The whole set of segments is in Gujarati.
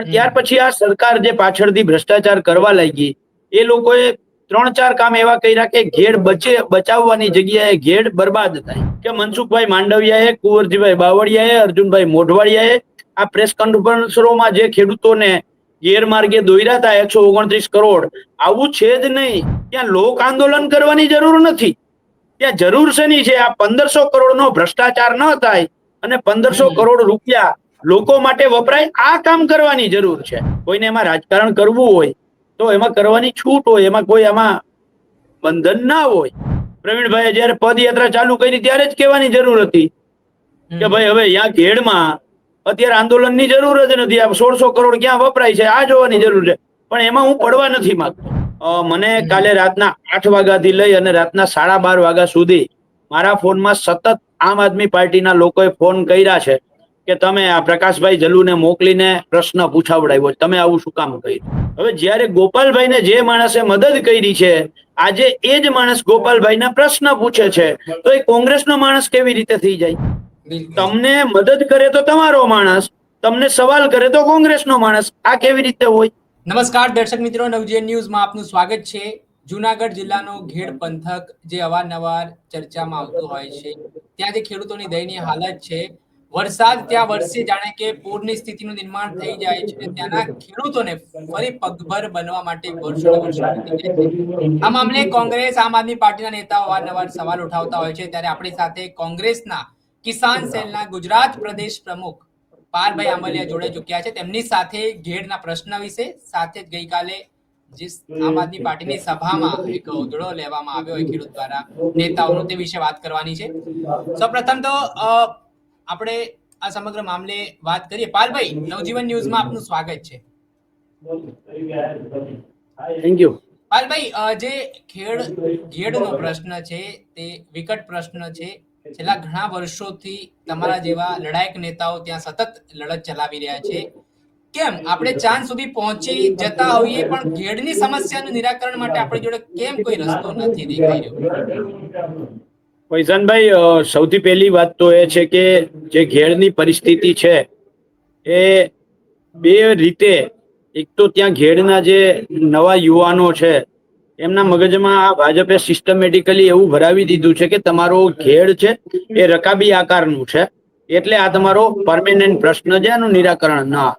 પણ ત્યાર પછી આ સરકાર જે પાછળથી ભ્રષ્ટાચાર કરવા લાગી એ લોકોએ ત્રણ ચાર કામ એવા કર્યા કે ઘેડ બચે બચાવવાની જગ્યાએ ઘેડ બરબાદ થાય. કે મનસુખભાઈ માંડવિયાએ કુંવરજીભાઈ બાવળિયાએ અર્જુનભાઈ મોઢવાડિયાએ આ પ્રેસ કોન્ફરન્સરોમાં જે ખેડૂતોને ગેરમાર્ગે દોર્યા હતા એકસો ઓગણત્રીસ કરોડ આવું છે જ નહીં. ત્યાં લોક આંદોલન કરવાની જરૂર નથી. ત્યાં જરૂર શેની છે? આ પંદરસો કરોડનો ભ્રષ્ટાચાર ન થાય અને પંદરસો કરોડ રૂપિયા લોકો માટે વપરાય આ કામ કરવાની જરૂર છે. કોઈને એમાં રાજકારણ કરવું હોય તો એમાં કરવાની છૂટ હોય એમાં કોઈ એમાં બંધન ના હોય. પ્રવીણભાઈ જયારે પદયાત્રા ચાલુ કરી ત્યારે જ કહેવાની જરૂર હતી કે ભાઈ હવે અહીંયા ઘેડમાં અત્યારે આંદોલનની જરૂર જ નથી આ સોળસો કરોડ ક્યાં વપરાય છે આ જોવાની જરૂર છે. પણ એમાં હું પડવા નથી માંગતો. મને કાલે રાતના આઠ વાગ્યાથી લઈ અને રાતના સાડા બાર વાગ્યા સુધી મારા ફોનમાં સતત આમ આદમી પાર્ટીના લોકોએ ફોન કર્યા છે. કે તમે આ પ્રકાશભાઈ જલુને મોકલીને પ્રશ્ન પૂછાવડાવ્યો. તમે આવું શું કામ કર્યું? હવે જ્યારે ગોપાલભાઈને જે માણસે મદદ કરી છે, આજે એ જ માણસ ગોપાલભાઈના પ્રશ્ન પૂછે છે, તો એ કોંગ્રેસનો માણસ કેવી રીતે થઈ જાય? તમને મદદ કરે તો તમારો માણસ, તમને સવાલ કરે તો કોંગ્રેસનો માણસ. આ કેવી રીતે હોય? નમસ્કાર, દર્શક મિત્રો, નવજીવન ન્યૂઝમાં આપનું સ્વાગત છે. જુનાગઢ જિલ્લાનો ઘેડ પંથક જે અવારનવાર ચર્ચામાં આવતો હોય છે. ત્યાં જે ખેડૂતોની દયનીય હાલત છે. વરસાદ ત્યાં વરસે, જાણે કે પૂરની સ્થિતિનું નિર્માણ થઈ જાય છે. ત્યાંના ખેડૂતોને ફરી પગભર બનવા માટે. આ મામલે કોંગ્રેસ, આમ આદમી પાર્ટીના નેતાઓ અવારનવાર સવાલ ઉઠાવતા હોય છે. ત્યારે આપણી સાથે કોંગ્રેસના કિસાન સેલના ગુજરાત પ્રદેશ પ્રમુખ પારભાઈ આંબલિયા જોડે ચૂક્યા છે. તેમની સાથે ઘેડના પ્રશ્ન વિશે સાથે જ ગઈકાલે આમ આદમી પાર્ટીની સભામાં એક ઉધડો લેવામાં આવ્યો હોય ખેડૂત દ્વારા નેતાઓનો તે વિશે વાત કરવાની છે. સૌપ્રથમ તો આપણે આ સમગ્ર મામલે વાત કરીએ. પાલભાઈ નવજીવન ન્યૂઝમાં આપનું સ્વાગત છે. થેન્ક યુ પાલભાઈ જે ખેડ ઘેડનો પ્રશ્ન છે તે વિકટ પ્રશ્ન છે. છેલ્લા ઘણા વર્ષોથી તમારા જેવા લડાયક નેતાઓ ત્યાં સતત લડત ચલાવી રહ્યા છે. કેમ? આપણે ચાંદ સુધી પહોંચી જતા હોઈએ પણ ઘેડની સમસ્યાનું નિરાકરણ માટે આપણી જોડે કેમ કોઈ રસ્તો નથી દેખાઈ રહ્યો પૈસાનભાઈ સૌથી પહેલી વાત તો એ છે કે જે ઘેડની પરિસ્થિતિ છે, એ બે રીતે. એક તો ત્યાં ઘેડના જે નવા યુવાનો છે, એમના મગજમાં આ ભાજપે સિસ્ટમેટિકલી એવું ભરાવી દીધું છે કે તમારો ઘેડ છે એ રકાબી આકારનું છે, એટલે આ તમારો પરમેનન્ટ પ્રશ્ન છે એનું નિરાકરણ ના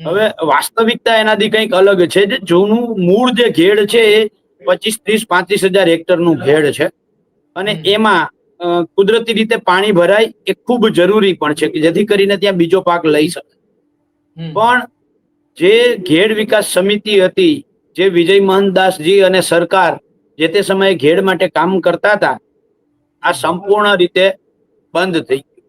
હવે વાસ્તવિકતા એનાથી કંઈક અલગ છે, જે જૂનું મૂળ જે ઘેડ છે એ પચીસ, ત્રીસ, પાંત્રીસ હજાર હેક્ટરનું ઘેડ છે. અને એમાં કુદરતી રીતે પાણી ભરાય એ ખૂબ જરૂરી પણ છે કે જેથી કરીને ત્યાં બીજો પાક લઈ શકે પણ જે ઘેડ વિકાસ સમિતિ હતી જે વિજય મહનદાસજી અને સરકાર જે તે સમયે ઘેડ માટે કામ કરતા હતા આ સંપૂર્ણ રીતે બંધ થઈ ગયું.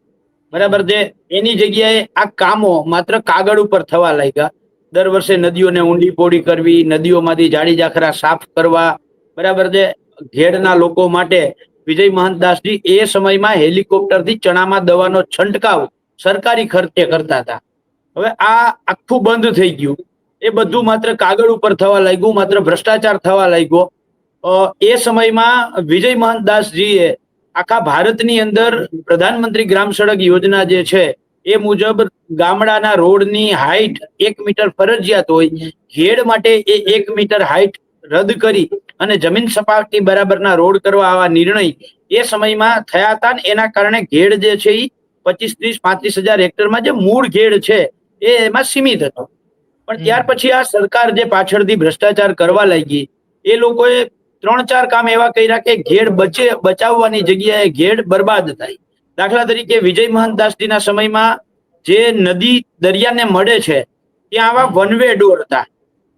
બરાબર છે? એની જગ્યાએ આ કામો માત્ર કાગળ ઉપર થવા લાગ્યા. દર વર્ષે નદીઓને ઊંડી પોડી કરવી નદીઓમાંથી જાડી જાખરા સાફ કરવા. બરાબર છે? ઘેડના લોકો માટે વિજય મહંતદાસજી એ સમયમાં હેલિકોપ્ટરથી ચણામાં દવાનો છંટકાવ સરકારી ખર્ચે કરતા હતા. હવે આ આખું બંધ થઈ ગયું. એ બધું માત્ર કાગળ ઉપર થવા લાગ્યું, માત્ર ભ્રષ્ટાચાર થવા લાગ્યો. એ સમયમાં વિજય મહંતદાસજીએ આખા ભારતની અંદર પ્રધાનમંત્રી ગ્રામ સડક યોજના જે છે, એ મુજબ ગામડાના રોડની હાઈટ એક મીટર ફરજિયાત હોય, ઘેડ માટે એ એક મીટર હાઈટ રદ કરી અને જમીન સપાટી બરાબરના રોડ કરવા આવા નિર્ણય એ સમયમાં થયા હતા ને એના કારણે ઘેડ જે છે એ પચીસ ત્રીસ પાંત્રીસ હજાર હેક્ટરમાં જે મૂળ ઘેડ છે એ એમાં સીમિત હતો. પણ ત્યાર પછી આ સરકાર જે પાછળથી ભ્રષ્ટાચાર કરવા લાગી એ લોકોએ ત્રણ ચાર કામ એવા કર્યા કે ઘેડ બચે બચાવવાની જગ્યાએ ઘેડ બરબાદ થાય. દાખલા તરીકે વિજય મહંતદાસજીના સમયમાં જે નદી દરિયાને મળે છે ત્યાં આવા વન વે ડોર હતા.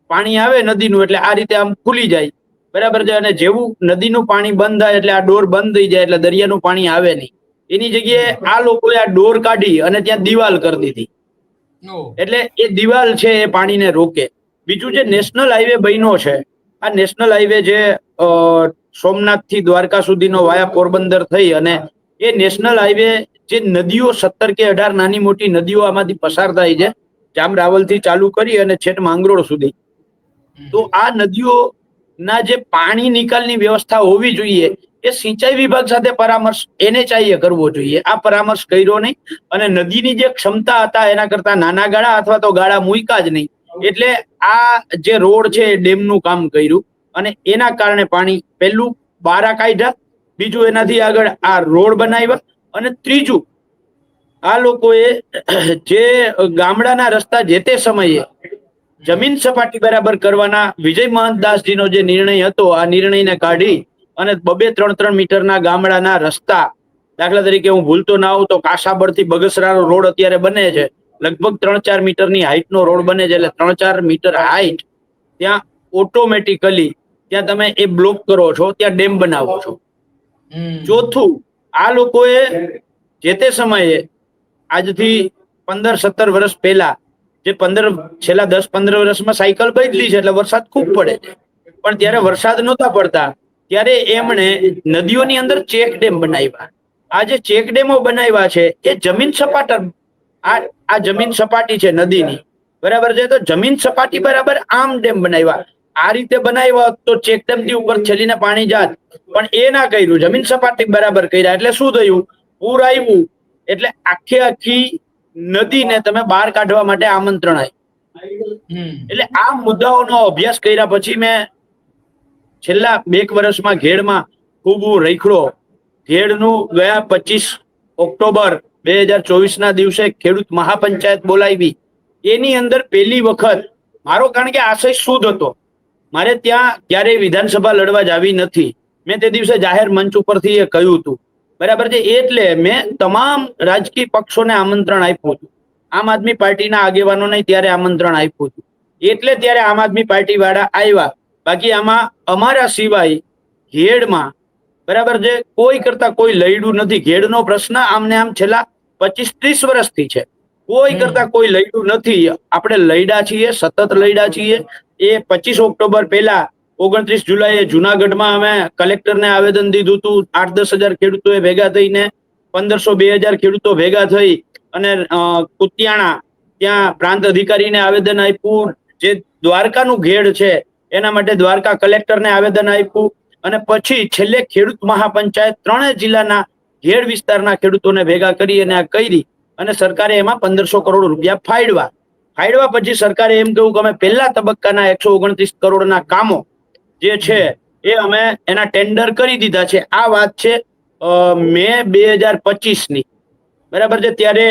પાણી આવે નદીનું એટલે આ રીતે આમ ખુલી જાય. બરાબર છે? અને જેવું નદીનું પાણી બંધ થાય એટલે આ ડોર બંધ થઈ જાય એટલે દરિયાનું પાણી આવે નહીં. એની જગ્યાએ આ લોકોએ આ ડોર કાઢી અને ત્યાં દિવાલ કરી દીધી. એટલે એ દિવાલ છે એ પાણીને રોકે. બીજું જે નેશનલ હાઈવે બન્યો છે આ નેશનલ હાઈવે જે અ, સોમનાથથી દ્વારકા સુધીનો વાયા પોરબંદર થઈ અને એ નેશનલ હાઈવે જે નદીઓ સત્તર કે અઢાર નાની મોટી નદીઓ આમાંથી પસાર થાય છે જામ રાવલથી ચાલુ કરી અને છેટ માંગરોળ સુધી. તો આ નદીઓના જે પાણી નિકાલની વ્યવસ્થા હોવી જોઈએ, એ સિંચાઈ વિભાગ સાથે પરામર્શ એને ચાહીએ કરવો જોઈએ. આ પરામર્શ કર્યો નહીં અને નદીની જે ક્ષમતા હતા એના કરતા નાના ગાળા અથવા તો ગાળા મૂક્યા જ નહીં. એટલે આ જે રોડ છે એ ડેમનું કામ કર્યું અને એના કારણે પાણી પહેલું બારા કાઢ્યા, બીજું એનાથી આગળ આ રોડ બનાવ્યા અને ત્રીજું આ લોકોએ જે ગામડાના રસ્તા જે તે સમયે જમીન સપાટી બરાબર કરવાના વિજય મહંતદાસજીનો જે નિર્ણય હતો આ નિર્ણયને કાઢી અને બબે ત્રણ ત્રણ મીટરના ગામડાના રસ્તા દાખલા તરીકે હું ભૂલતો ના હોઉં તો કાસાબરથી બગસરાનો રોડ અત્યારે બને છે. લગભગ ત્રણ ચાર મીટરની હાઈટનો રોડ બને છે એટલે ત્રણ ચાર મીટર હાઈટ ત્યાં ઓટોમેટિકલી ત્યાં તમે એ બ્લોક કરો છો ત્યાં ડેમ બનાવો છો. ચોથું આ લોકોએ જે તે સમયે આજથી પંદર સત્તર વર્ષ પહેલા જે પંદર, છેલ્લા દસ, પંદર વર્ષમાં સાયકલ બદલી છે, એટલે વરસાદ ખૂબ પડે છે. પણ ત્યારે વરસાદ નહોતા પડતા, ત્યારે એમણે નદીઓની અંદર ચેક ડેમ બનાવ્યા. આ જે ચેક ડેમો બનાવ્યા છે, એ જમીન સપાટ, આ આ જમીન સપાટી છે નદીની. બરાબર છે? તો જમીન સપાટી બરાબર આમ ડેમ બનાવ્યા. આ રીતે બનાવ્યા તો ચેક ડેમથી ઉપર છેલીને પાણી જાત. પણ એ ના કર્યું. જમીન સપાટી બરાબર કર્યા. એટલે શું થયું? પૂર આવ્યું. એટલે આખી આખી નદીને તમે બહાર કાઢવા માટે આમંત્રણ હમ. એટલે આ મુદ્દાઓનો અભ્યાસ કર્યા પછી મેં છેલ્લા બે વર્ષમાં ઘેડમાં ખૂબ હું રખડો. ઘેડનું ગયા પચીસ ઓક્ટોબર બે હજાર ચોવીસ ના દિવસે ખેડૂત મહાપંચાયત બોલાવી. એની અંદર પહેલી વખત મારો કારણ કે આશય શુદ્ધ હતો. મારે ત્યાં ક્યારેય વિધાનસભા લડવા જ આવી નથી. મેં તે દિવસે જાહેર મંચ ઉપરથી એ કહ્યું હતું. બરાબર છે? એટલે મેં તમામ રાજકીય પક્ષોને આમંત્રણ આપ્યું હતું. આમ આદમી પાર્ટીના આગેવાનોને ત્યારે આમંત્રણ આપ્યું હતું. એટલે ત્યારે આમ આદમી પાર્ટી વાળા આવ્યા. બાકી આમાં અમારા સિવાય ઘેડમાં, બરાબર છે? કોઈ કરતા કોઈ લઈડું નથી. ઘેડનો પ્રશ્ન આમને આમ છેલ્લા પચીસ ત્રીસ વર્ષથી છે. કોઈ. કરતા કોઈ લઈડું નથી. આપણે લઈડા છીએ, સતત લઈડા છીએ. એ પચીસ ઓક્ટોબર પહેલા ઓગણત્રીસ જુલાઈએ જુનાગઢમાં અમે કલેક્ટરને આવેદન દીધું હતું. આઠ દસ હજાર ખેડૂતોએ ભેગા થઈને પંદરસો બે હજાર ખેડૂતો ભેગા થઈ અને કુતિયાણા ત્યાં પ્રાંત અધિકારીને આવેદન આપ્યું. જે દ્વારકાનું ઘેડ છે, એના માટે દ્વારકા કલેક્ટરને આવેદન આપ્યું. અને પછી છેલ્લે ખેડૂત મહાપંચાયત ત્રણેય જિલ્લાના ઘેડ વિસ્તારના ખેડૂતોને ભેગા કરી અને આ કરી અને સરકારે એમાં પંદરસો કરોડ રૂપિયા ફાળવા ફાળવા પછી સરકારે એમ કહ્યું કે અમે પહેલા તબક્કાના એકસો ઓગણત્રીસ કરોડના કામો જે છે એ અમે એના ટેન્ડર કરી દીધા છે. આ વાત છે મે બે હજાર પચીસની બરાબર છે? ત્યારે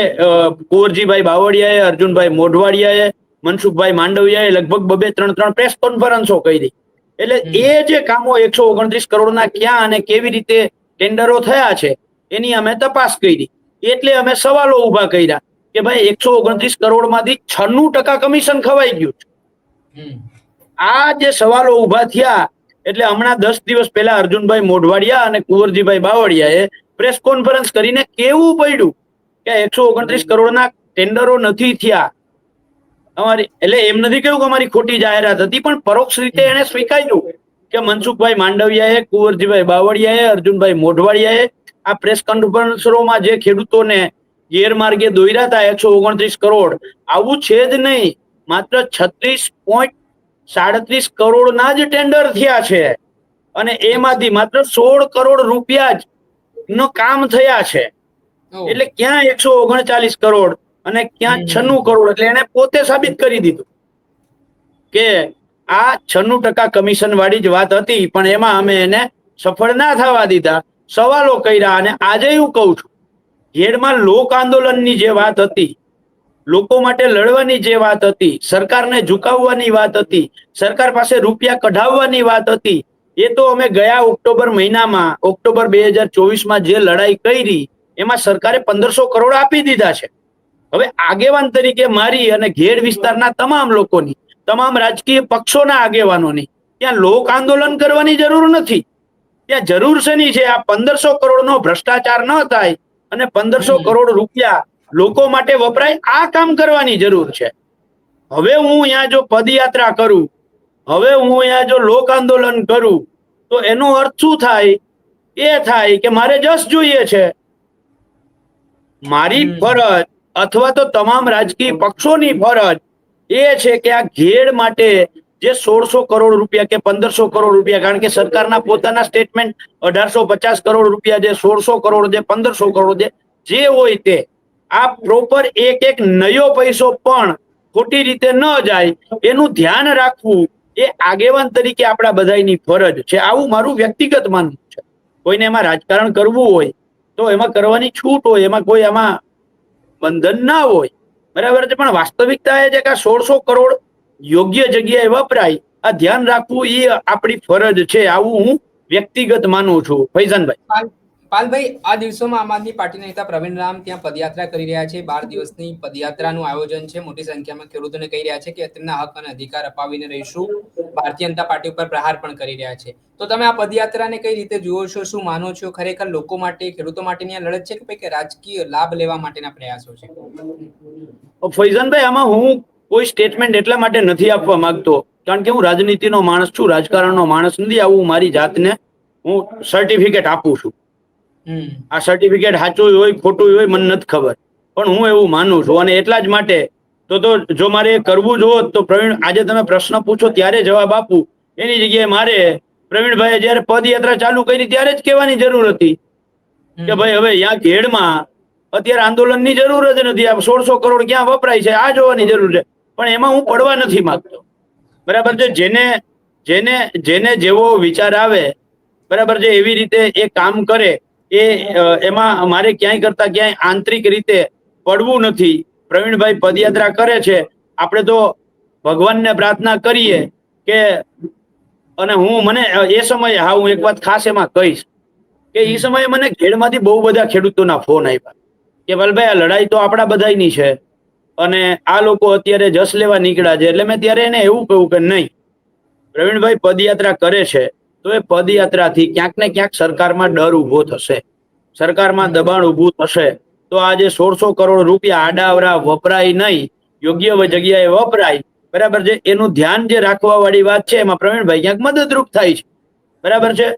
કુંવરજીભાઈ બાવળિયાએ અર્જુનભાઈ મોઢવાડિયાએ મનસુખભાઈ માંડવિયાએ લગભગ બબે ત્રણ ત્રણ પ્રેસ કોન્ફરન્સો કરી. એટલે એ જે કામો એકસો ઓગણત્રીસ કરોડના ક્યાં અને કેવી રીતે ટેન્ડરો થયા છે એની અમે તપાસ કરી. એટલે અમે સવાલો ઊભા કર્યા કે ભાઈ એકસો ઓગણત્રીસ કરોડમાંથી છન્નું ટકા કમિશન ખવાઈ ગયું છે. આ જે સવાલો ઊભા થયા, એટલે હમણાં દસ દિવસ પહેલા અર્જુનભાઈ મોઢવાડિયા અને કુંવરજીભાઈ બાવળિયાએ પ્રેસ કોન્ફરન્સ કરીને કેવું પડ્યું કે એકસો ઓગણત્રીસ કરોડના ટેન્ડરો નથી થયા. અમારી એટલે એમ નથી કહ્યું કે અમારી ખોટી જાહેરાત હતી, પણ પરોક્ષ રીતે એને સ્વીકાર્યું કે મનસુખભાઈ માંડવિયાએ, કુંવરજીભાઈ બાવળિયાએ, અર્જુનભાઈ મોઢવાડિયાએ આ પ્રેસ કોન્ફરન્સોમાં જે ખેડૂતોને ગેરમાર્ગે દોર્યા હતા એકસો ઓગણત્રીસ કરોડ, આવું છે જ નહીં. માત્ર છત્રીસ પોઈન્ટ સાડત્રીસ કરોડના જ ટેન્ડર થયા છે. અને એમાંથી માત્ર સોળ કરોડ રૂપિયા જ નો કામ થયા છે. એટલે ક્યાં એકસો ઓગણચાલીસ કરોડ અને ક્યાં છન્નું કરોડ એટલે એને પોતે સાબિત કરી દીધું. કે આ છન્નું ટકા કમિશન વાળી જ વાત હતી પણ એમાં અમે એને સફળ ના થવા દીધા. સવાલો કર્યા અને આજે હું કહું છું ઘેડમાં લોક આંદોલનની જે વાત હતી લોકો માટે લડવાની જે વાત હતી, સરકારને ઝુકાવવાની વાત હતી, સરકાર પાસે રૂપિયા કઢાવવાની વાત હતી, એ તો અમે ગયા ઓક્ટોબર મહિનામાં, ઓક્ટોબર બે હજાર ચોવીસમાં જે લડાઈ કરી, એમાં સરકારે પંદરસો કરોડ આપી દીધા છે. હવે આગેવાન તરીકે મારી અને ઘેડ વિસ્તારના તમામ લોકોની, તમામ રાજકીય પક્ષોના આગેવાનોની, ત્યાં લોક આંદોલન કરવાની જરૂર નથી. ત્યાં જરૂર શેની છે? આ પંદરસો કરોડનો ભ્રષ્ટાચાર ન થાય અને પંદરસો કરોડ રૂપિયા લોકો માટે વપરાય આ કામ કરવાની જરૂર છે. હવે હું અહીંયા જો પદયાત્રા કરું હવે હું અહીંયા જો લોક આંદોલન કરું તો એનો અર્થ શું થાય? એ થાય કે મારે જસ જોઈએ છે. મારી ફરજ અથવા તો તમામ રાજકીય પક્ષોની ફરજ એ છે કે આ ઘેડ માટે જે સોળસો કરોડ રૂપિયા કે પંદરસો કરોડ રૂપિયા કારણ કે સરકારના પોતાના સ્ટેટમેન્ટ અઢારસો પચાસ કરોડ રૂપિયા જે સોળસો કરોડ જે પંદરસો કરોડ જે જે હોય તે આ પ્રોપર એક એક નયો પૈસો પણ ખોટી રીતે ન જાય, એનું ધ્યાન રાખવું એ આગેવાન તરીકે આપણા બધાની ફરજ છે. આવું મારું વ્યક્તિગત માનવું છે. કોઈને એમાં રાજકારણ કરવું હોય, તો એમાં કરવાની છૂટ હોય, એમાં કોઈ એમાં બંધન ના હોય. બરાબર છે, પણ વાસ્તવિકતા એ છે કે સોળસો કરોડ યોગ્ય જગ્યાએ વપરાય, આ ધ્યાન રાખવું એ આપણી ફરજ છે. આવું હું વ્યક્તિગત માનું છું. ફૈઝાનભાઈ. પાલભાઈ, આ દિવસોમાં આમ આદમી પાર્ટીના નેતા પ્રવીણ રામ ત્યાં પદયાત્રા કરી રહ્યા છે. બાર દિવસની પદયાત્રાનું આયોજન છે. મોટી સંખ્યામાં ખેડૂતોને કહી રહ્યા છે કે તેમના હક અને અધિકાર અપાવીને રહીશું. ભારતીય જનતા પાર્ટી ઉપર પ્રહાર પણ કરી રહ્યા છે. તો તમે આ પદયાત્રાને કઈ રીતે જુઓ છો? શું માનો છો? ખરેખર લોકો માટે, ખેડૂતો માટેની આ લડત છે કે રાજકીય લાભ લેવા માટેના પ્રયાસો છે? ફૈઝાનભાઈ આમાં હું કોઈ સ્ટેટમેન્ટ એટલા માટે નથી આપવા માંગતો. કારણ કે હું રાજનીતિનો માણસ છું, રાજકારણનો માણસ નથી. આવું મારી જાતને હું સર્ટિફિકેટ આપું છું. આ સર્ટિફિકેટ સાચું હોય ખોટું હોય મને નથી ખબર. પણ હું એવું માનું છું અને એટલા જ માટે તો તો જો મારે કરવું જ હોત તો પ્રવીણ આજે તમે પ્રશ્ન પૂછો ત્યારે જવાબ આપું. એની જગ્યાએ મારે પ્રવીણભાઈએ જ્યારે પદયાત્રા ચાલુ કરી ત્યારે જ કહેવાની જરૂર હતી કે ભાઈ હવે યા ઘેડમાં અત્યારે આંદોલનની જરૂર જ નથી. આ સોળસો કરોડ ક્યાં વપરાય છે? આ જોવાની જરૂર છે. પણ એમાં હું પડવા નથી માંગતો. બરાબર છે? જેને જેને જેને જેવો વિચાર આવે બરાબર છે? એવી રીતે એ કામ કરે એ એમાં મારે ક્યાંય કરતા ક્યાંય આંતરિક રીતે પડવું નથી. પ્રવીણભાઈ પદયાત્રા કરે છે. આપણે તો ભગવાનને પ્રાર્થના કરીએ કે, અને હું મને એ સમયે, હા, હું એક વાત ખાસ એમાં કહીશ કે એ સમયે મને ખેડમાંથી બહુ બધા ખેડૂતોના ફોન આવ્યા કે, વલભાઈ, આ લડાઈ તો આપણા બધાની છે. અને આ લોકો અત્યારે જસ લેવા નીકળ્યા છે. એટલે મેં ત્યારે એને એવું કહ્યું કે, નહીં. પ્રવીણભાઈ પદયાત્રા કરે છે. તો એ પદયાત્રાથી ક્યાંક ને ક્યાંક સરકારમાં ડર ઊભો થશે. સરકારમાં દબાણ ઊભું થશે. તો આજે સોળસો કરોડ રૂપિયા આડાવરા વપરાય નહીં. યોગ્ય જગ્યાએ વપરાય. બરાબર છે? એનું ધ્યાન જે રાખવા વાળી વાત છે, એમાં પ્રવીણભાઈ ક્યાંક મદદરૂપ થાય છે. બરાબર છે?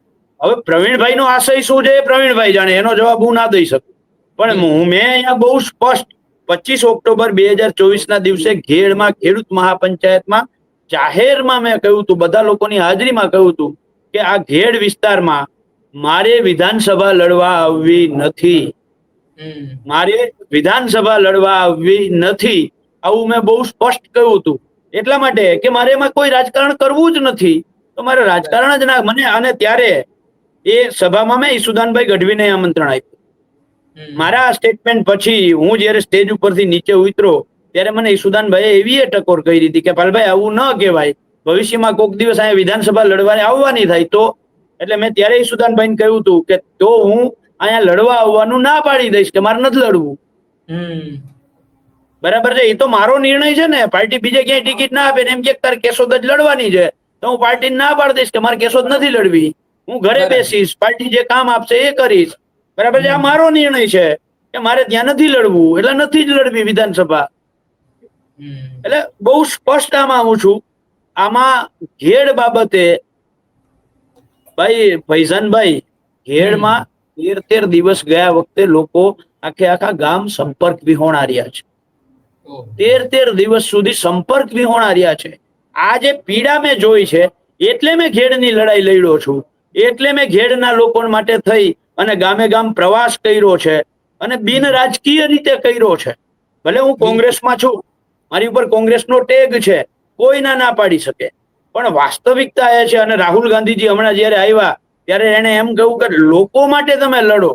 હવે પ્રવીણભાઈ નો આશય શું છે? પ્રવીણભાઈ જાણે. એનો જવાબ હું ના દઈ શકું. પણ હું, મેં અહીંયા બહુ સ્પષ્ટ પચીસ ઓક્ટોબર બે હજાર ચોવીસ ના દિવસે ઘેડમાં ખેડૂત મહાપંચાયતમાં જાહેરમાં મેં કહ્યું હતું, બધા લોકોની હાજરીમાં કહ્યું હતું કે આ ઘેડ વિસ્તારમાં મારે વિધાનસભા લડવા આવવી નથી. મારે વિધાનસભા લડવા આવવી નથી. આવું મેં બહુ સ્પષ્ટ કહ્યું હતું. એટલા માટે કે મારે એમાં કોઈ રાજકારણ કરવું જ નથી. તો મારે રાજકારણ જ ના મને અને ત્યારે એ સભામાં મેં ઈસુદાનભાઈ ગઢવીને આમંત્રણ આપ્યું. મારા સ્ટેટમેન્ટ પછી હું જ્યારે સ્ટેજ ઉપરથી નીચે ઉતરો ત્યારે મને ઈસુદાનભાઈએ એવી ટકોર કરી હતી કે પાલભાઈ આવું ન કહેવાય. ભવિષ્યમાં કોઈક દિવસ અહીંયા વિધાનસભા લડવાની આવવાની થાય તો એટલે મેં ત્યારે ઈસુદાનભાઈને કહ્યું હતું કે તો હું અહીંયા લડવા આવવાનું ના પાડી દઈશ કે મારે નથી લડવું. બરાબર છે? એ તો મારો નિર્ણય છે ને. પાર્ટી બીજે ક્યાંય ટિકિટ ના આપે ને એમ કે તારે કેશોદ જ લડવાની છે. તો હું પાર્ટી ના પાડી દઈશ કે મારે કેશોદ નથી લડવી. હું ઘરે બેસીશ પાર્ટી જે કામ આપશે એ કરીશ. બરાબર છે? આ મારો નિર્ણય છે કે મારે ત્યાં નથી લડવું. એટલે નથી જ લડવી વિધાનસભા. હમ. એટલે બહુ સ્પષ્ટ આમાં આવું છું. આમાં ઘેડ બાબતે ભાઈ ફૈઝાનભાઈ ઘેડમાં તેર તેર દિવસ ગયા વખતે લોકો આખે આખા ગામ સંપર્ક વિહોણા રહ્યા છે. તેર તેર દિવસ સુધી સંપર્ક વિહોણા રહ્યા છે. આ જે પીડા મેં જોઈ છે એટલે મેં ઘેડની લડાઈ લડ્યો છું. એટલે મેં ઘેડના લોકો માટે થઈ અને ગામે ગામ પ્રવાસ કર્યો છે અને બિન રાજકીય રીતે કર્યો છે. ભલે હું કોંગ્રેસમાં છું મારી ઉપર કોંગ્રેસનો ટેગ છે કોઈ ના ના પાડી શકે. પણ વાસ્તવિકતા એ છે અને રાહુલ ગાંધીજી હમણાં જયારે આવ્યા ત્યારે એને એમ કહ્યું કે લોકો માટે તમે લડો.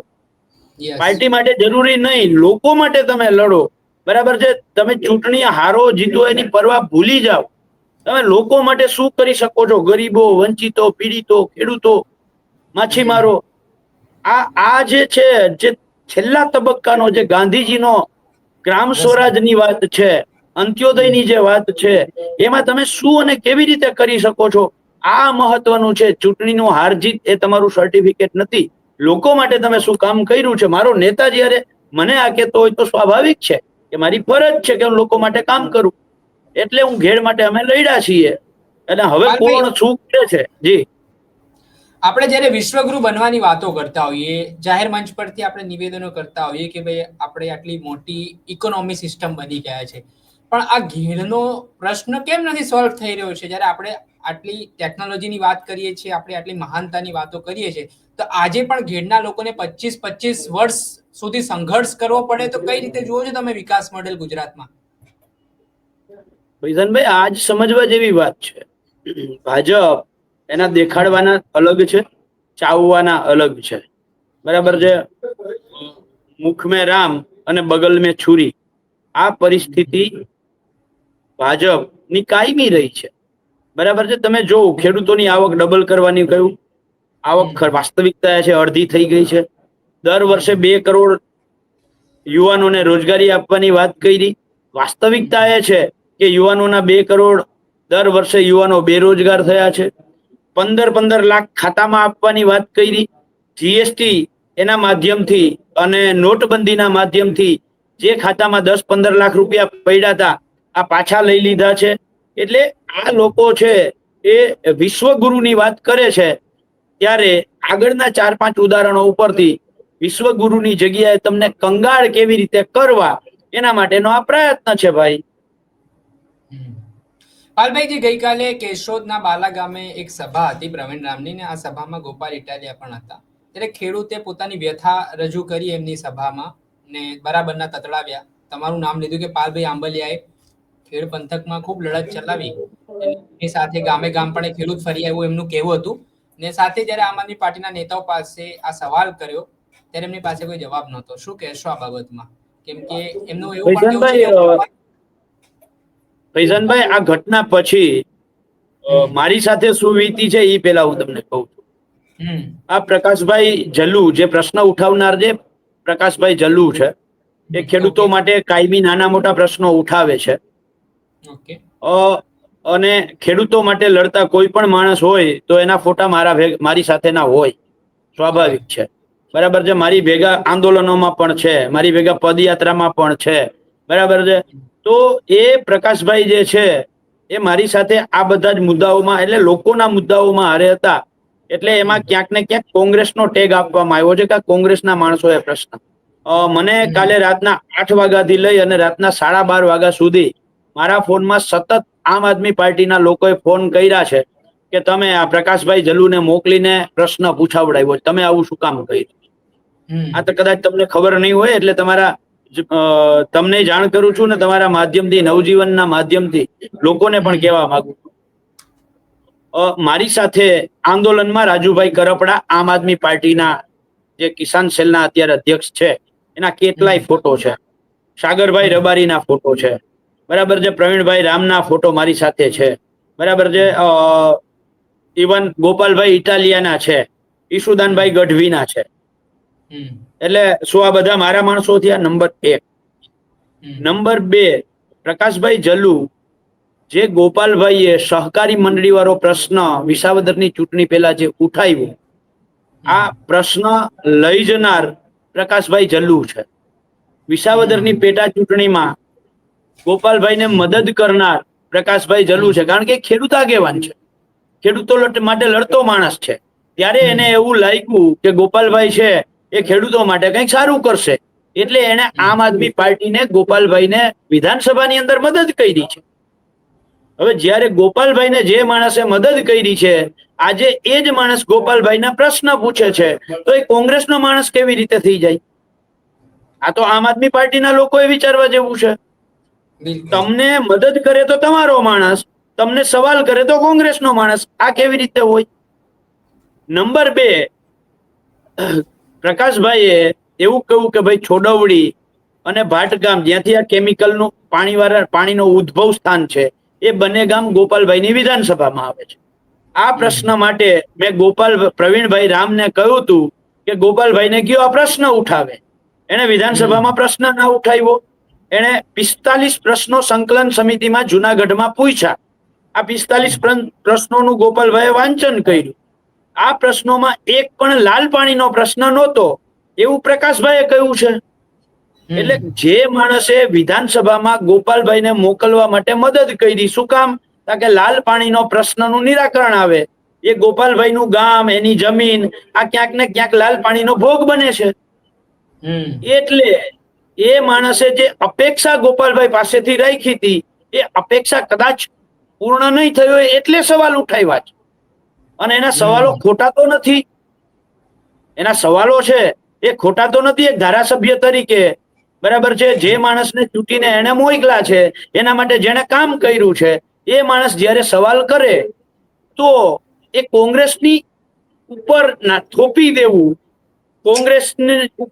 પાર્ટી માટે જરૂરી નહીં લોકો માટે તમે લડો. બરાબર છે? તમે ચૂંટણી હારો જીતો એની પરવા ભૂલી જાઓ. તમે લોકો માટે શું કરી શકો છો? ગરીબો વંચિતો પીડિતો ખેડૂતો માછીમારો આ આ જે છે જે છેલ્લા તબક્કાનો જે ગાંધીજીનો ગ્રામ સ્વરાજની વાત છે અંત્યોદયની જે વાત છે એમાં તમે શું અને કેવી રીતે કરી શકો છો? આ મહત્વનું છે. ચૂંટણીનું હાર જીત એ તમારું સર્ટિફિકેટ નથી. લોકો માટે તમે શું કામ કર્યું છે? મારો નેતા જયારે મને આ કહેતો હોય તો સ્વાભાવિક છે કે મારી ફરજ છે કે હું લોકો માટે કામ કરું. એટલે હું ઘેડ માટે અમે લડ્યા છીએ. અને હવે કોણ શું કરે છે? જી. આપણે જ્યારે વિશ્વગુરુ બનવાની વાતો કરતા હોઈએ જાહેર મંચ પરથી આપણે નિવેદનો કરતા હોઈએ કે ભાઈ આપણે આટલી મોટી ઇકોનોમી સિસ્ટમ બની ગયા છે. પણ આ ઘેરનો પ્રશ્ન કેમ નથી સોલ્વ થઈ રહ્યો છે? જ્યારે આપણે આટલી ટેકનોલોજીની વાત કરીએ છીએ, આપણે આટલી મહાનતાની વાતો કરીએ છીએ, તો આજે પણ ઘેરના લોકોને પચીસ પચીસ વર્ષ સુધી સંઘર્ષ કરવો પડે તો કઈ રીતે જુઓ છો તમે વિકાસ મોડેલ ગુજરાતમાં? ભૈસનભાઈ આજ સમજવા જેવી વાત છે. ભાજપ એના દેખાડવાના અલગ છે, ચાવવાના અલગ છે. બરાબર છે? મુખ મેં રામ અને બગલ મેં છુરી. આ પરિસ્થિતિ ભાજપની કાયમી રહી છે. બરાબર છે? તમે જો, ખેડૂતોની આવક ડબલ કરવાની કહ્યું આવક વાસ્તવિકતા છે, અડધી થઈ ગઈ છે. દર વર્ષે બે કરોડ યુવાનોને રોજગારી આપવાની વાત કરી. વાસ્તવિકતા એ છે કે યુવાનોના બે કરોડ દર વર્ષે યુવાનો બેરોજગાર થયા છે. પંદર પંદર લાખ ખાતામાં આપવાની વાત કરી. જીએસટી એના માધ્યમથી અને નોટબંધીના માધ્યમથી જે ખાતામાં દસ પંદર લાખ રૂપિયા પડ્યા હતા આ પાછા લઈ લીધા છે. એટલે આ લોકો છે એ વિશ્વગુરુની વાત કરે છે. ત્યારે આગળના ચાર પાંચ ઉદાહરણો ઉપરથી વિશ્વગુરુની જગ્યાએ તમને કંગાળ કેવી રીતે કરવા એના માટેનો આ પ્રયત્ન છે ભાઈ. પાલભાઈજી, ગઈકાલે કેશોદના બાલા ગામે એક સભા હતી, પ્રવીણ રામની ને આ સભામાં ગોપાલ ઇટાલિયા પણ હતા. ત્યારે ખેડૂતે પોતાની વ્યથા રજૂ કરી એમની સભામાં ને બરાબરના તતડાવ્યા. તમારું નામ લીધું કે પાલભાઈ આંબલિયાએ ખેડ પંથકમાં ખૂબ લડત ચલાવી. એ સાથે ગામે ગામ પણ ખેડૂત ફરી આવ્યું એમનું કહેવું હતું. ને સાથે જ્યારે આમ આદમી પાર્ટીના નેતાઓ પાસે આ સવાલ કર્યો ત્યારે એમની પાસે કોઈ જવાબ નહોતો. શું કહેશો આ બાબતમાં? કેમ કે એમનું એવું પણ વૈજયંતભાઈ, આ ઘટના પછી મારી સાથે શું વીતી છે એ પેલા હું તમને કહું છું. આ પ્રકાશભાઈ જલ્લુ જે પ્રશ્ન ઉઠાવનાર જે પ્રકાશભાઈ જલ્લુ છે એ ખેડૂતો માટે કાયમી નાના મોટા પ્રશ્નો ઉઠાવે છે. અને ખેડૂતો માટે લડતા કોઈ પણ માણસ હોય તો એના ફોટા મારા મારી સાથેના હોય. સ્વાભાવિક છે. બરાબર છે? મારી ભેગા આંદોલનોમાં પણ છે. મારી ભેગા પદયાત્રામાં પણ છે. બરાબર છે? તો એ પ્રકાશભાઈ જે છે, એ મારી સાથે આ બધા જ મુદ્દાઓમાં, એટલે લોકોના મુદ્દાઓમાં હારે હતા. એટલે એમાં ક્યાંક ને ક્યાંક કોંગ્રેસનો ટેગ આપવામાં આવ્યો છે કે કોંગ્રેસના માણસો એ પ્રશ્ન મને કાલે રાતના આઠ વાગ્યાથી લઈ અને રાતના સાડા બાર વાગ્યા સુધી મારા ફોનમાં સતત આમ આદમી પાર્ટીના લોકોએ ફોન કર્યા છે કે તમે આ પ્રકાશભાઈ જલુને મોકલીને પ્રશ્ન પૂછાવડાવ્યો તમે આવું શું કામ કર્યું? આ તો કદાચ તમને ખબર નહીં હોય એટલે તમારા તમને જાણ કરું છું ને તમારા માધ્યમથી નવજીવનના માધ્યમથી લોકોને પણ કહેવા માંગુ છું. મારી સાથે આંદોલનમાં રાજુભાઈ કરપડા આમ આદમી પાર્ટીના જે કિસાન સેલના અત્યારે અધ્યક્ષ છે એના કેટલાય ફોટો છે. સાગરભાઈ રબારીના ફોટો છે. બરાબર છે પ્રવીણભાઈ રામના ફોટો મારી સાથે છે. બરાબર છે ઇવન ગોપાલભાઈ ઇટાલિયાના છે ઈશુદાનભાઈ ગઢવીના છે. એટલે શું આ બધા મારા માણસો થયા નંબર એક. નંબર બે પ્રકાશભાઈ જલ્લુ જે ગોપાલભાઈએ સહકારી મંડળી વાળો પ્રશ્ન વિસાવદરની ચૂંટણી પહેલા જે ઉઠાવ્યો આ પ્રશ્ન લઈ જનાર પ્રકાશભાઈ જલ્લુ છે. વિસાવદરની પેટા ચૂંટણીમાં ગોપાલભાઈને મદદ કરનાર પ્રકાશભાઈ જલુ છે. કારણ કે ખેડૂત આગેવાન છે. ખેડૂતો માટે લડતો માણસ છે. ત્યારે એને એવું લાગ્યું કે ગોપાલભાઈ છે એ ખેડૂતો માટે કંઈક સારું કરશે. એટલે એને આમ આદમી પાર્ટીને ગોપાલભાઈને વિધાનસભાની અંદર મદદ કરી છે. હવે જ્યારે ગોપાલભાઈને જે માણસે મદદ કરી છે, આજે એ જ માણસ ગોપાલભાઈના પ્રશ્ન પૂછે છે, તો એ કોંગ્રેસનો માણસ કેવી રીતે થઈ જાય? આ તો આમ આદમી પાર્ટીના લોકોએ વિચારવા જેવું છે. તમને મદદ કરે તો તમારો માણસ તમને સવાલ કરે તો કોંગ્રેસનો માણસ. આ કેવી રીતે હોય? નંબર બે પ્રકાશભાઈએ એવું કહ્યું કે ભાઈ છોડવડી અને ભાટગામ જ્યાંથી આ કેમિકલનું પાણીવાળા પાણીનો ઉદ્ભવ સ્થાન છે એ બંને ગામ ગોપાલભાઈની વિધાનસભામાં આવે છે. આ પ્રશ્ન માટે મેં ગોપાલ પ્રવીણભાઈ રામને કહ્યું હતું કે ગોપાલભાઈને કયો આ પ્રશ્ન ઉઠાવે? એને વિધાનસભામાં પ્રશ્ન ના ઉઠાવ્યો. એને પિસ્તાલીસ પ્રશ્નો સંકલન સમિતિમાં જુનાગઢમાં પૂછ્યા. આ પિસ્તાલીસ પ્રશ્નોનું ગોપાલભાઈએ વાંચન કર્યું. આ પ્રશ્નોમાં એક પણ લાલ પાણીનો પ્રશ્ન નહોતો. એવું પ્રકાશભાઈએ કહ્યું છે. એટલે જે માણસે વિધાનસભામાં ગોપાલભાઈને મોકલવા માટે મદદ કરી શું કામ? કારણ કે લાલ પાણીનો પ્રશ્નનું નિરાકરણ આવે. એ ગોપાલભાઈનું ગામ એની જમીન આ ક્યાંક ને ક્યાંક લાલ પાણીનો ભોગ બને છે. એટલે એ માણસે જે અપેક્ષા ગોપાલભાઈ પાસેથી રાખી હતી એ અપેક્ષા કદાચ પૂર્ણ નહીં થયો એટલે સવાલ ઉઠાવ્યા છે. અને એના સવાલો ખોટા તો નથી. એના સવાલો છે એ ખોટા તો નથી એક ધારાસભ્ય તરીકે. બરાબર છે જે માણસને ચૂંટીને એને મોકલા છે એના માટે જેણે કામ કર્યું છે એ માણસ જ્યારે સવાલ કરે તો એ કોંગ્રેસની ઉપર ના થોપી દેવું કોંગ્રેસ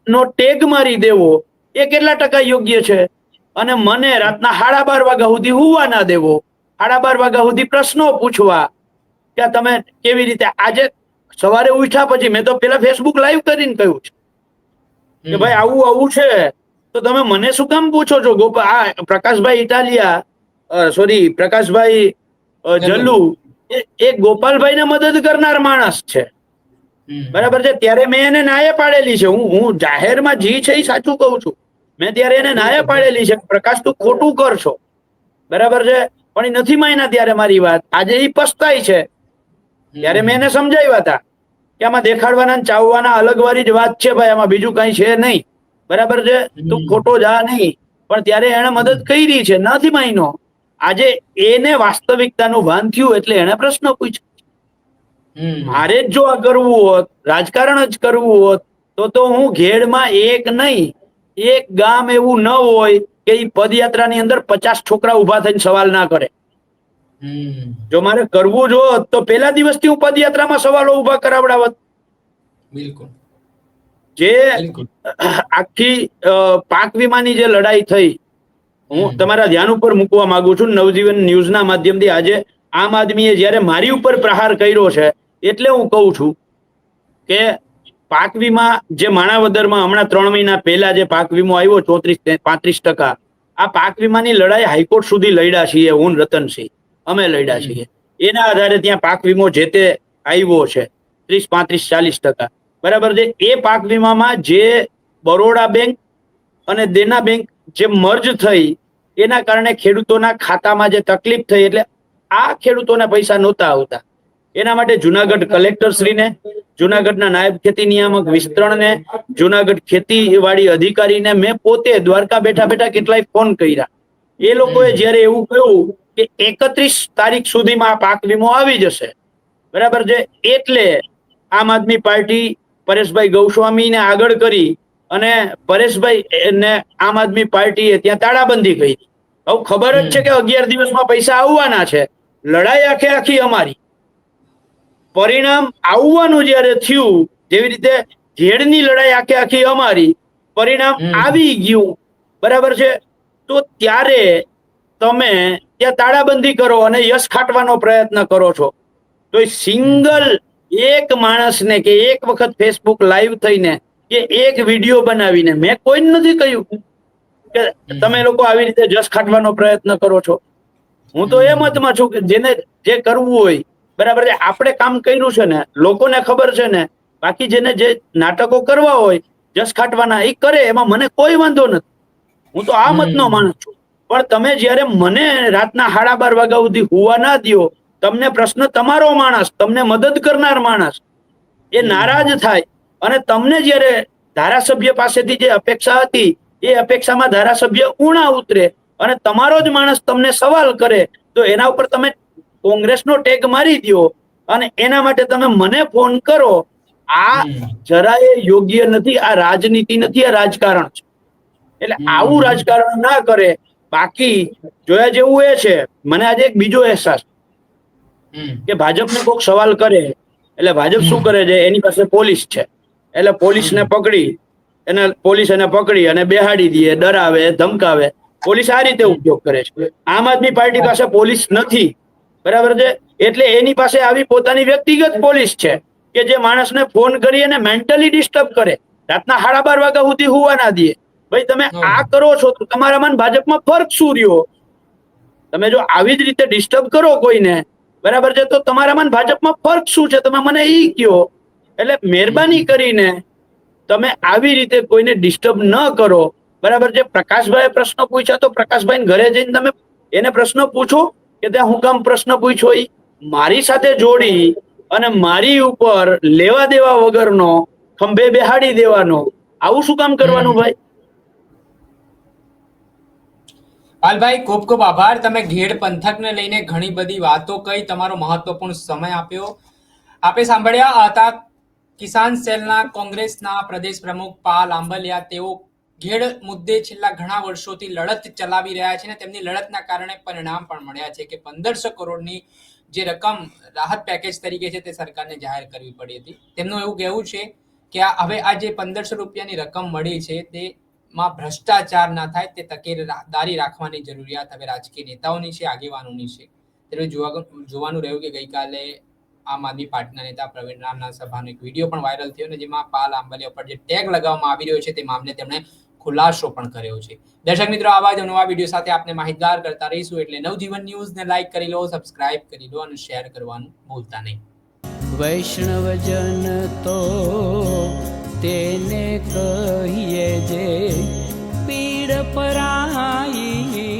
નો ટેગ મારી દેવો એ કેટલા ટકા યોગ્ય છે? અને મને રાતના સાડા બાર વાગ્યા સુધી હુવા ના દેવો. સાડા બાર વાગ્યા સુધી પ્રશ્નો પૂછવા કે તમે કેવી રીતે આજે સવારે ઉઠ્યા પછી મેં તો પેલા ફેસબુક લાઈવ કરીને કહ્યું છે. કે ભાઈ આવું આવું છે. તો તમે મને શું કામ પૂછો છો? ગોપા આ પ્રકાશભાઈ ઇટાલિયા સોરી પ્રકાશભાઈ જલ્લુ. એ- એ ગોપાલભાઈને મદદ કરનાર માણસ છે. બરાબર છે? ત્યારે મેં એને નાયે પાડેલી છે. હું હું જાહેરમાં જી છે એ સાચું કહું છું. મેં ત્યારે એને નાયા પાડેલી છે પ્રકાશ તું ખોટું કરશો. બરાબર છે? પણ એ નથી માન્યા ત્યારે મારી વાત. આજે એ પસ્તાય છે. ત્યારે મેં એને સમજાવ્યા હતા કે આમાં દેખાડવાના ચાવવાના અલગ વાળી જ વાત છે ભાઈ આમાં બીજું કઈ છે નહીં. બરાબર છે? તું. ખોટો જા નહીં. પણ ત્યારે એને મદદ કરી છે. નથી માન્યો આજે એને વાસ્તવિકતાનું ભાન થયું એટલે એને પ્રશ્ન પૂછ્યો. મારે જ જો આ કરવું હોત રાજકારણ જ કરવું હોત તો તો હું ઘેડમાં એક નહીં. એક ગામ એવું ન હોય કે ઈ પદયાત્રાની અંદર પચાસ છોકરા ઊભા થઈને સવાલ ના કરે. જો મારે કરવું જો તો પહેલા દિવસથી હું પદયાત્રામાં સવાલો ઊભા કરાવડાવત. બિલકુલ. જે આખી પાક વીમાની જે લડાઈ થઈ હું તમારા ધ્યાન ઉપર મૂકવા માંગુ છું. નવજીવન ન્યૂઝના માધ્યમથી આજે આમ આદમીએ જ્યારે મારી ઉપર પ્રહાર કર્યો છે એટલે હું કહું છું કે પાક વીમા જે માણાવદરમાં હમણાં ત્રણ મહિના પહેલા જે પાક વીમો આવ્યો, ચોત્રીસ પાંત્રીસ ટકા, આ પાક વીમાની લડાઈ હાઈકોર્ટ સુધી લડ્યા છીએ હું, રતનસિંહ. અમે લડ્યા છીએ. એના આધારે ત્યાં પાક વીમો જે તે આવ્યો છે, ત્રીસ, પાંત્રીસ, ચાલીસ ટકા. બરાબર છે? એ પાક વીમામાં જે બરોડા બેંક અને દેના બેંક જે મર્જ થઈ, એના કારણે ખેડૂતોના ખાતામાં જે તકલીફ થઈ, એટલે આ ખેડૂતોને પૈસા નહોતા આવતા. એના માટે જુનાગઢ કલેક્ટર શ્રીને જુનાગઢના નાયબ ખેતી નિયામક વિસ્તરણને જુનાગઢ ખેતીવાડી અધિકારીને મેં પોતે દ્વારકા બેઠા બેઠા કેટલાય ફોન કર્યા. એ લોકોએ જ્યારે એવું કહ્યું કે એકત્રીસ તારીખ સુધીમાં આ પાક વીમો આવી જશે બરાબર છે? એટલે આમ આદમી પાર્ટી પરેશભાઈ ગૌસ્વામીને આગળ કરી અને પરેશભાઈ ને આમ આદમી પાર્ટીએ ત્યાં તાળાબંધી કરી. હવે ખબર જ છે કે અગિયાર દિવસમાં પૈસા આવવાના છે. લડાઈ આખે આખી અમારી. પરિણામ આવવાનું જ્યારે થયું જેવી રીતે ઘેડની લડાઈ આખે આખી અમારી પરિણામ આવી ગયું. બરાબર છે? તો ત્યારે તમે ત્યાં તાળાબંધી કરો અને યશ ખાટવાનો પ્રયત્ન કરો છો. તો સિંગલ એક માણસને કે એક વખત ફેસબુક લાઈવ થઈને કે એક વીડિયો બનાવીને મેં કોઈ નથી કહ્યું કે તમે લોકો આવી રીતે જસ ખાટવાનો પ્રયત્ન કરો છો. હું તો એ મતમાં છું કે જેને જે કરવું હોય બરાબર છે? આપણે કામ કર્યું છે ને લોકોને ખબર છે ને બાકી જેને જે નાટકો કરવા હોય જસ ખાટવાના એ કરે એમાં મને કોઈ વાંધો નથી. હું તો આ. મતનો માણસ છું. પણ તમે જ્યારે મને રાતના સાડા બાર વાગ્યા સુધી હોવા ના દો તમને પ્રશ્ન તમારો માણસ તમને મદદ કરનાર માણસ એ નારાજ થાય. અને તમને જ્યારે ધારાસભ્ય પાસેથી જે અપેક્ષા હતી એ અપેક્ષામાં ધારાસભ્ય ઉણા ઉતરે અને તમારો જ માણસ તમને સવાલ કરે તો એના ઉપર તમે કોંગ્રેસનો ટેગ મારી દો અને એના માટે તમે મને ફોન કરો. આ જરાય યોગ્ય નથી આ રાજનીતિ નથી આ રાજકારણ છે. એટલે આવું રાજકારણ ના કરે. બાકી જોયા જેવું એ છે મને આજે એક બીજો અહેસાસ કે ભાજપને કોઈક સવાલ કરે એટલે ભાજપ શું કરે છે? એની પાસે પોલીસ છે. એટલે પોલીસને પકડી એને પોલીસ એને પકડી અને બેહાડી દે ડરાવે ધમકાવે. પોલીસ આ રીતે ઉપયોગ કરે છે. આમ આદમી પાર્ટી પાસે પોલીસ નથી. બરાબર છે? એટલે એની પાસે આવી પોતાની વ્યક્તિગત પોલીસ છે કે જે માણસને ફોન કરી અને મેન્ટલી ડિસ્ટર્બ કરે. રાતના સાડા બાર વાગ્યા સુધી હોવા ના દે. ભાઈ તમે આ કરો છો તો તમારામાં મન ભાજપમાં ફરક શું રહ્યો? તમે જો આવી જ રીતે ડિસ્ટર્બ કરો કોઈને બરાબર છે? તો તમારામાં મન ભાજપમાં ફરક શું છે? તમે મને એ કયો એટલે મહેરબાની કરીને તમે આવી રીતે કોઈને ડિસ્ટર્બ ન કરો. બરાબર છે? પ્રકાશભાઈ પ્રશ્ન પૂછ્યા તો પ્રકાશભાઈ ઘરે જઈને તમે એને પ્રશ્ન પૂછો. કે ત્યાં હું કામ પ્રશ્ન પૂછ્યો મારી સાથે જોડી અને મારી ઉપર લેવા દેવા વગરનો ખંભે બેહાડી દેવાનો. આવું શું કામ કરવાનું ભાઈ? પાલભાઈ ખૂબ ખૂબ આભાર. તમે ઘેડ પંથકને લઈને ઘણી બધી વાતો કહી તમારો મહત્વપૂર્ણ સમય આપ્યો. આપે સાંભળ્યા હતા કિસાન સેલના કોંગ્રેસના પ્રદેશ પ્રમુખ પાલ આંબલિયા તેઓ ઘેડ મુદ્દે છેલ્લા ઘણા વર્ષોથી લડત ચલાવી રહ્યા છે અને તેમની લડતના કારણે પરિણામ પણ મળ્યા છે કે પંદરસો કરોડની જે રકમ રાહત પેકેજ તરીકે છે તે સરકારને જાહેર કરવી પડી હતી. તેમનું એવું કહેવું છે કે આ હવે આ જે પંદરસો રૂપિયાની રકમ મળી છે તે માં ભ્રષ્ટાચાર ના થાય, તે તકેદારી રાખવાની જરૂરિયાત હવે રાજકીય નેતાઓની છે, આગેવાનોની છે. ત્યારે જોવા, જોવાનું રહ્યું કે ગઈકાલે આમ આદમી પાર્ટીના નેતા પ્રવીણ રામના સભાનો એક વીડિયો પણ વાયરલ થયો અને જેમાં પાલ આંબલિયા પર જે ટેગ લગાવવામાં આવી રહ્યો છે તે મામલે તેમણે ખુલાસો પણ કર્યો છે. દર્શક મિત્રો, આવા જ નવા વીડિયો સાથે આપને માહિતગાર કરતા રહીશું એટલે નવજીવન ન્યૂઝને લાઈક કરી લો, સબસ્ક્રાઇબ કરી લો અને શેર કરવાનું ભૂલતા નહીં. વૈષ્ણવજન તો તેને કહીએ જે પીડ પરાઈ